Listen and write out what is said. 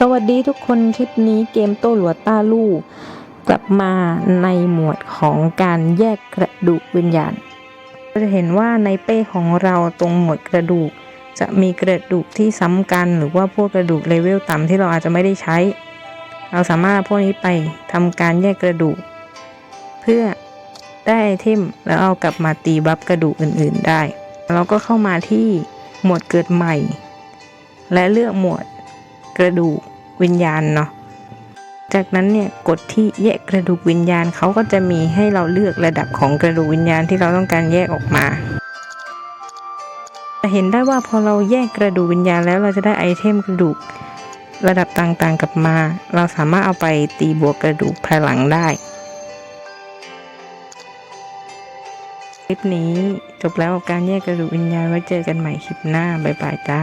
สวัสดีทุกคนคลิปนี้เกมโต้หลัวต้าลู่กลับมาในหมวดของการแยกกระดูกวิญญาณเราจะเห็นว่าในเป้ของเราตรงหมวดกระดูก จะมีกระดูกที่ซ้ำกัน หรือว่าพวกกระดูกเลเวลต่ำที่เราอาจจะไม่ได้ใช้ เราสามารถพวกนี้ไปทำการแยกกระดูก เพื่อได้ไอเทมแล้วเอากลับมาตีบัฟกระดูกอื่น ๆได้ เราก็เข้ามาที่หมวดเกิดใหม่ และเลือกหมวด กระดูกวิญญาณเนาะจากนั้นเนี่ยกดที่แยกกระดูกวิญญาณเขาก็จะมีให้เราเลือกระดับของกระดูกวิญญาณที่เราต้องการแยกออกมาจะเห็นได้ว่าพอเราแยกกระดูกวิญญาณแล้วเราจะได้ไอเทมกระดูกระดับต่างๆกลับมา เราสามารถเอาไปตีบวกกระดูกภายหลังได้ คลิปนี้จบแล้วการแยกกระดูกวิญญาณไว้เจอกันใหม่คลิปหน้า บ๊ายบายจ้า